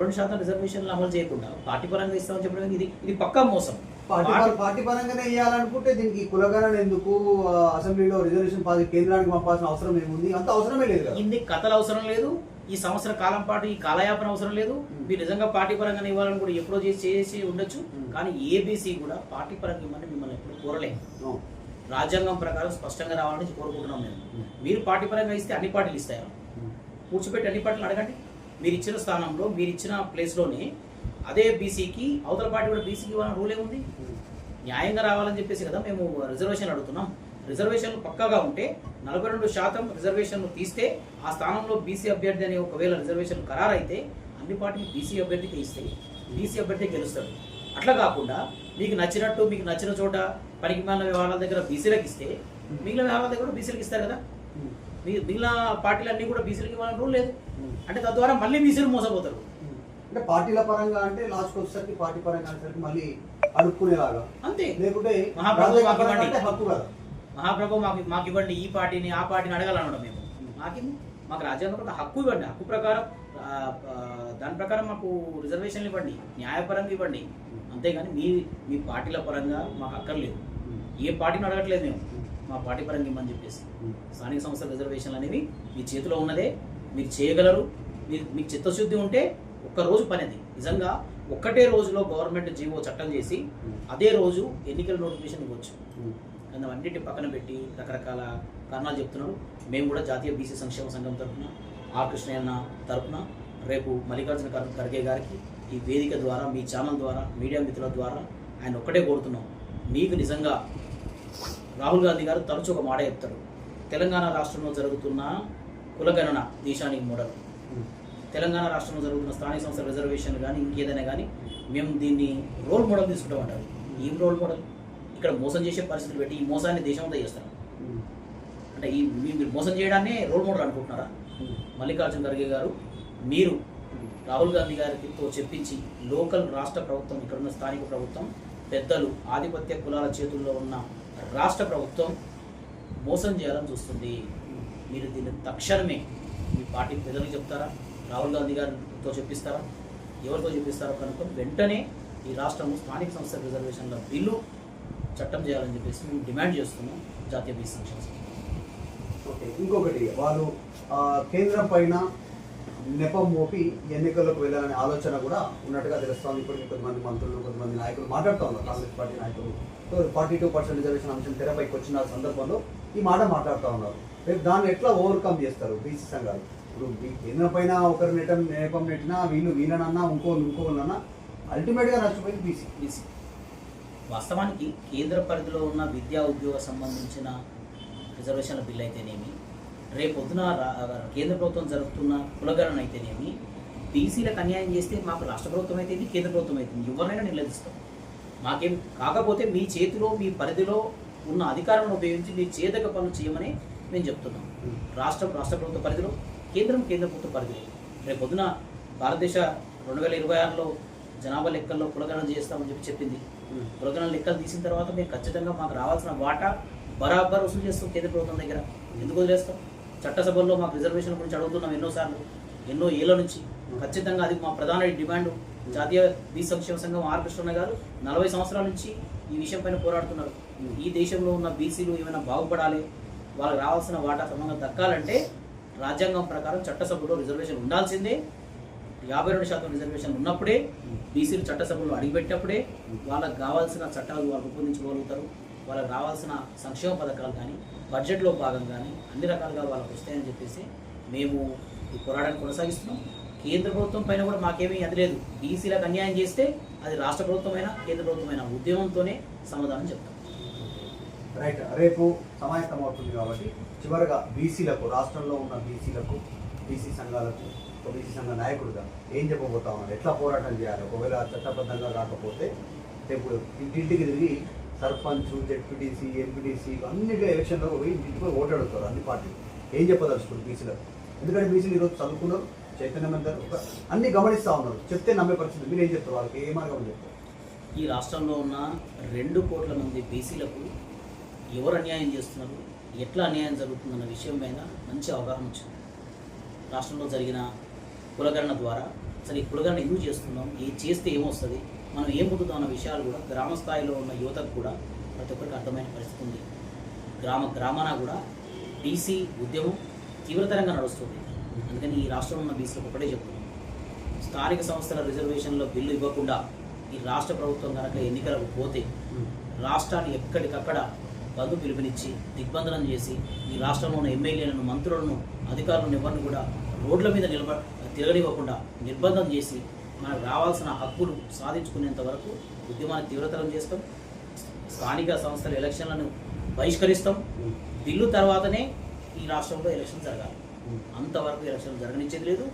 రెండు శాతం రిజర్వేషన్లు అమలు చేయకుండా పార్టీ పరంగా ఇస్తామని చెప్పడం ఇది ఇది పక్కా మోసం. పార్టీ పార్టీ- పార్టీ పరంగానే ఇవ్వాలనుకుంటే దీనికి కులగణన ఎందుకు? అసెంబ్లీలో రిజర్వేషన్ పాది కేంద్రానికి పంపాల్సిన అవసరం ఏముంది? అంత అవసరమే లేదు ఇన్ని కథలు అవసరం లేదు ఈ సంవత్సర కాలం పాటు ఈ కాలయాపన అవసరం లేదు. మీరు నిజంగా పార్టీ పరంగా ఇవ్వాలని కూడా ఎప్పుడో చేసి చేసి ఉండొచ్చు. కానీ ఏబీసీ కూడా పార్టీ పరంగా ఇవ్వమని మిమ్మల్ని ఎప్పుడు కోరలేము. రాజ్యాంగం ప్రకారం స్పష్టంగా రావాలని కోరుకుంటున్నాం మేము. మీరు పార్టీ పరంగా ఇస్తే అన్ని పార్టీలు ఇస్తాయా? ఉం. కూర్చోబెట్టి అన్ని పార్టీలు అడగండి. మీరు ఇచ్చిన స్థానంలో మీరు ఇచ్చిన ప్లేస్లోనే అదే బీసీకి అవతల పార్టీ కూడా బీసీకి ఇవ్వాలని రూల్ ఏముంది? న్యాయంగా రావాలని చెప్పేసి కదా మేము రిజర్వేషన్ అడుగుతున్నాం. రిజర్వేషన్లు పక్కాగా ఉంటే నలభై రెండు శాతం రిజర్వేషన్లు తీస్తే ఆ స్థానంలో బీసీ అభ్యర్థి అనే ఒకవేళ రిజర్వేషన్ ఖరారైతే అన్ని పార్టీలు బీసీ అభ్యర్థికి ఇస్తాయి బీసీ అభ్యర్థి గెలుస్తాడు అట్లా కాకుండా మీకు నచ్చినట్టు మీకు నచ్చిన చోట పనికి మాలిన వ్యవహారాల దగ్గర బీసీలకు ఇస్తే మిగిలిన వ్యవహారాల దగ్గర బీసీలకు ఇస్తారు కదా? మిగిలిన పార్టీలు అన్ని కూడా బీసీలకు ఇవ్వాలని రూల్ లేదు. అంటే తద్వారా మళ్ళీ బీసీలు మోసపోతారు. అంటే పార్టీల పరంగా అంటే లాస్ట్ వచ్చేసరికి పార్టీ పరంగా అనేసరికి మళ్ళీ అడుక్కునేలాగా అంతే లేకుంటే మహాప్రభు మాకు ఇవ్వండి. హక్కు కదా మహాప్రభు మాకు మాకు ఇవ్వండి ఈ పార్టీని ఆ పార్టీని అడగాలన్నాడు మేము మాకి మాకు రాజ్యాంగం హక్కు ఇవ్వండి హక్కు ప్రకారం దాని ప్రకారం మాకు రిజర్వేషన్లు ఇవ్వండి న్యాయపరంగా ఇవ్వండి అంతేగాని మీ మీ పార్టీల పరంగా మాకు అక్కర్లేదు. ఏ పార్టీని అడగట్లేదు మేము మా పార్టీ పరంగా ఇవ్వమని చెప్పేసి. స్థానిక సంస్థల రిజర్వేషన్లు అనేవి మీ చేతిలో ఉన్నదే మీరు చేయగలరు మీరు మీకు చిత్తశుద్ధి ఉంటే ఒక్క రోజు పని అది. నిజంగా ఒక్కటే రోజులో గవర్నమెంట్ జీవో చట్టం చేసి అదే రోజు ఎన్నికల నోటిఫికేషన్ ఇవ్వచ్చు. కానీ అవన్నిటి పక్కన పెట్టి రకరకాల కారణాలు చెప్తున్నారు. మేము కూడా జాతీయ బీసీ సంక్షేమ సంఘం తరఫున ఆర్ కృష్ణయ్యన్న తరఫున రేపు మల్లికార్జున ఖర్- ఖర్గే గారికి ఈ వేదిక ద్వారా మీ ఛానల్ ద్వారా మీడియా మిత్రుల ద్వారా ఆయన ఒక్కటే కోరుతున్నాం. మీకు నిజంగా రాహుల్ గాంధీ గారు తరచూ ఒక మాట చెప్తారు. తెలంగాణ రాష్ట్రంలో జరుగుతున్న కులగణన దేశానికి మోడల్. తెలంగాణ రాష్ట్రంలో జరుగుతున్న స్థానిక సంస్థల రిజర్వేషన్ కానీ ఇంకేదైనా కానీ మేము దీన్ని రోల్ మోడల్ తీసుకుంటాం అంటారు. ఏం రోల్ మోడల్? ఇక్కడ మోసం చేసే పరిస్థితులు పెట్టి ఈ మోసాన్ని దేశంతో చేస్తారు. అంటే ఈ మీరు మోసం చేయడాన్ని రోల్ మోడల్ అనుకుంటున్నారా? మల్లికార్జున ఖర్గే గారు మీరు రాహుల్ గాంధీ గారితో చెప్పించి లోకల్ రాష్ట్ర ప్రభుత్వం ఇక్కడ ఉన్న స్థానిక ప్రభుత్వం పెద్దలు ఆధిపత్య కులాల చేతుల్లో ఉన్న రాష్ట్ర ప్రభుత్వం మోసం చేయాలని చూస్తుంది. మీరు దీన్ని తక్షణమే మీ పార్టీ ప్రజలకు చెప్తారా? రాహుల్ గాంధీ గారితో చెప్పిస్తారా? ఎవరితో చెప్పిస్తారో కనుక వెంటనే ఈ రాష్ట్రంలో స్థానిక సంస్థల రిజర్వేషన్ల బిల్లు చట్టం చేయాలని చెప్పేసి మేము డిమాండ్ చేస్తున్నాం జాతీయ బీసీ సంక్షేమ ఓకే ఇంకొకటి వాళ్ళు ఆ, కేంద్రం పైన నెపం మోపి ఎన్నికల్లోకి వెళ్ళాలనే ఆలోచన కూడా ఉన్నట్టుగా తెలుస్తోంది. ఇప్పుడు కొంతమంది మంత్రులు కొంతమంది నాయకులు మాట్లాడుతూ ఉన్నారు. కాంగ్రెస్ పార్టీ నాయకులు. ఫార్టీ టూ పర్సెంట్ రిజర్వేషన్ అంశం తెరపైకి వచ్చిన సందర్భంలో ఈ మాట మాట్లాడుతూ ఉన్నారు. రేపు దాన్ని ఎట్లా ఓవర్కమ్ చేస్తారు బీసీ సంఘాలు? ఇప్పుడు ఈ కేంద్రం పైన ఒకరి నెటం నేపం నెట్టినా వీళ్ళు వీళ్ళనన్నా ఇంకో ఇంకోళ్ళన్నా అల్టిమేట్గా నష్టపోయింది బీసీ. బీసీ. వాస్తవానికి కేంద్ర పరిధిలో ఉన్న విద్యా ఉద్యోగ సంబంధించిన రిజర్వేషన్ల బిల్ అయితేనేమి రేపొద్దున కేంద్ర ప్రభుత్వం జరుపుతున్న కులగణన అయితేనేమి బీసీలకు అన్యాయం చేస్తే మాకు రాష్ట్ర ప్రభుత్వం అయితే కేంద్ర ప్రభుత్వం అయితే ఎవరైనా నిలదీస్తాం మాకేం కాకపోతే మీ చేతిలో మీ పరిధిలో ఉన్న అధికారాన్ని ఉపయోగించి మీ చేతక పనులు చేయమని మేము చెప్తున్నాం. రాష్ట్రం రాష్ట్ర ప్రభుత్వ పరిధిలో కేంద్రం కేంద్ర ప్రభుత్వ పరిధిలో. రేపు పొద్దున భారతదేశ రెండు వేల ఇరవై ఆరులో జనాభా లెక్కల్లో కులగణన చేస్తామని చెప్పి చెప్పింది. కులగణన లెక్కలు తీసిన తర్వాత మేము ఖచ్చితంగా మాకు రావాల్సిన వాటా బరాబర్ వసూలు చేస్తాం కేంద్ర ప్రభుత్వం దగ్గర. ఎందుకు వదిలేస్తాం? చట్టసభల్లో మాకు రిజర్వేషన్ గురించి అడుగుతున్నాం ఎన్నోసార్లు ఎన్నో ఏళ్ళ నుంచి. ఖచ్చితంగా అది మా ప్రధాన డిమాండ్. జాతీయ బీ సంక్షేమ సంఘం ఆర్ కృష్ణ గారు నలభై సంవత్సరాల నుంచి ఈ విషయం పైన పోరాడుతున్నారు. ఈ దేశంలో ఉన్న బీసీలు ఏమైనా బాగుపడాలి వాళ్ళకి రావాల్సిన వాటా సమంగా దక్కాలంటే రాజ్యాంగం ప్రకారం చట్టసభలో రిజర్వేషన్ ఉండాల్సిందే. యాభై రెండు శాతం రిజర్వేషన్ ఉన్నప్పుడే బీసీలు చట్టసభలో అడిగిపెట్టినప్పుడే వాళ్ళకి కావాల్సిన చట్టాలు వాళ్ళు రూపొందించుకోగలుగుతారు వాళ్ళకి రావాల్సిన సంక్షేమ పథకాలు కానీ బడ్జెట్లో భాగం కానీ అన్ని రకాలుగా వాళ్ళకి వస్తాయని చెప్పేసి మేము ఈ పోరాటాన్ని కొనసాగిస్తున్నాం. కేంద్ర ప్రభుత్వం పైన కూడా మాకేమీ అది లేదు. బీసీలకు అన్యాయం చేస్తే అది రాష్ట్ర ప్రభుత్వమైనా కేంద్ర ప్రభుత్వమైనా ఉద్యమంతోనే సమాధానం చెప్తాం. రైట్. రేపు సమాయత్తం అవుతుంది కాబట్టి చివరగా బీసీలకు రాష్ట్రంలో ఉన్న బీసీలకు బీసీ సంఘాలకు ఒక బీసీ సంఘ నాయకుడుగా ఏం చెప్పబోతా ఉన్నారు? ఎట్లా పోరాటం చేయాలి? ఒకవేళ చట్టబద్ధంగా కాకపోతే రేపు ఇంటింటికి తిరిగి సర్పంచ్ జెడ్పీటీసీ ఎంపీటీసీ అన్నిటి ఎలక్షన్లో పోయి ఇంటికి ఓటు అడుగుతారు అన్ని పార్టీలు. ఏం చెప్పదలుచుకోరు బీసీలకు ఎందుకంటే బీసీలు ఈరోజు చదువుకున్నారు చైతన్యవంతారు ఒక- అన్ని గమనిస్తూ ఉన్నారు. చెప్తే నమ్మే పరిస్థితి మీరు ఏం చెప్తారు? వాళ్ళకి ఏ మార్గం చెప్తారు ఈ రాష్ట్రంలో ఉన్న రెండు కోట్ల మంది బీసీలకు ఎవరు అన్యాయం చేస్తున్నారు? ఎట్లా అన్యాయం జరుగుతుందన్న విషయం పైన మంచి అవగాహన వచ్చింది. రాష్ట్రంలో జరిగిన కులగణన ద్వారా అసలు ఈ కులగరణ ఎందుకు చేస్తున్నాం? ఏ చేస్తే ఏమొస్తుంది? మనం ఏం పొందుతాం అన్న విషయాలు కూడా గ్రామ స్థాయిలో ఉన్న యువతకు కూడా ప్రతి ఒక్కరికి అర్థమైన పరిస్థితి ఉంది. గ్రామ గ్రామాన కూడా బీసీ ఉద్యమం తీవ్రతరంగా నడుస్తుంది. అందుకని ఈ రాష్ట్రంలో ఉన్న బీసీలకు ఒకటే చెప్తున్నాం. స్థానిక సంస్థల రిజర్వేషన్లో బిల్లు ఇవ్వకుండా ఈ రాష్ట్ర ప్రభుత్వం కనుక ఎన్నికలకు పోతే రాష్ట్రాన్ని ఎక్కడికక్కడ బంధు పిలుపునిచ్చి దిగ్బంధనం చేసి ఈ రాష్ట్రంలో ఉన్న ఎమ్మెల్యేలను మంత్రులను అధికారులను ఎవరిని కూడా రోడ్ల మీద నిలబ తిరగనివ్వకుండా నిర్బంధం చేసి మనకు రావాల్సిన హక్కులు సాధించుకునేంత వరకు ఉద్యమాన్ని తీవ్రతరం చేస్తాం. స్థానిక సంస్థల ఎలక్షన్లను బహిష్కరిస్తాం. బిల్లు తర్వాతనే ఈ రాష్ట్రంలో ఎలక్షన్ జరగాలి. అంతవరకు ఎలక్షన్ జరగనిచ్చేది లేదు.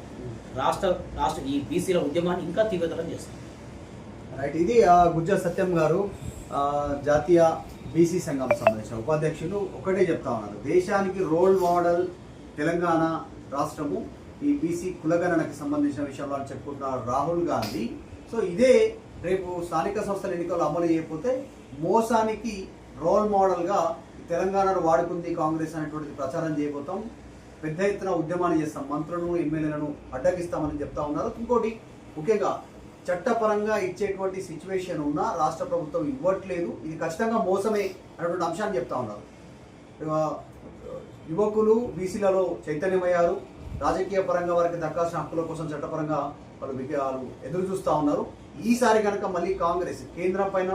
రాష్ట్ర రాష్ట్ర ఈ బీసీల ఉద్యమాన్ని ఇంకా తీవ్రతరం చేస్తాం. రైట్ ఇది ఆ, గుజ్జ సత్యం గారు జాతీయ బీసీ సంఘం సంబంధించిన ఉపాధ్యక్షులు ఒకటే చెప్తా ఉన్నారు. దేశానికి రోల్ మోడల్ తెలంగాణ రాష్ట్రము. ఈ బీసీ కులగణనకి సంబంధించిన విషయంలో చెప్పుకుంటున్నారు రాహుల్ గాంధీ. సో ఇదే రేపు స్థానిక సంస్థల ఎన్నికలు అమలు చేయకపోతే మోసానికి రోల్ మోడల్గా తెలంగాణను వాడుకుంది కాంగ్రెస్ అనేటువంటిది ప్రచారం చేయబోతాం. పెద్ద ఎత్తున ఉద్యమాన్ని చేస్తాం. మంత్రులను ఎమ్మెల్యేలను అడ్డగిస్తామని చెప్తా ఉన్నారు. ఇంకోటి ముఖ్యంగా చట్టపరంగా ఇచ్చేటువంటి సిచ్యువేషన్ ఉన్నా రాష్ట్ర ప్రభుత్వం ఇవ్వట్లేదు. ఇది ఖచ్చితంగా మోసమే అనేటువంటి అంశాన్ని చెప్తా ఉన్నారు. యువకులు బీసీలలో చైతన్యమయ్యారు. రాజకీయ పరంగా వారికి దక్కాల్సిన హక్కుల కోసం చట్టపరంగా వాళ్ళు విగ్రహాలు వాళ్ళు ఎదురు చూస్తూ ఉన్నారు. ఈసారి కనుక మళ్ళీ కాంగ్రెస్ కేంద్రం పైన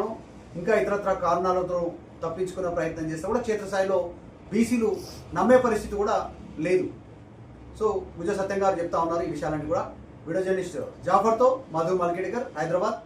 ఇంకా ఇతరత్ర కారణాలతో తప్పించుకునే ప్రయత్నం చేస్తే కూడా క్షేత్రస్థాయిలో బీసీలు నమ్మే పరిస్థితి కూడా లేదు. సో భుజ సత్యం గారు చెప్తా ఉన్నారు ఈ విషయాలన్నీ కూడా. వీడియో జర్నలిస్ట్ జాఫర్తో మధు మల్కేడికర్ హైదరాబాద్.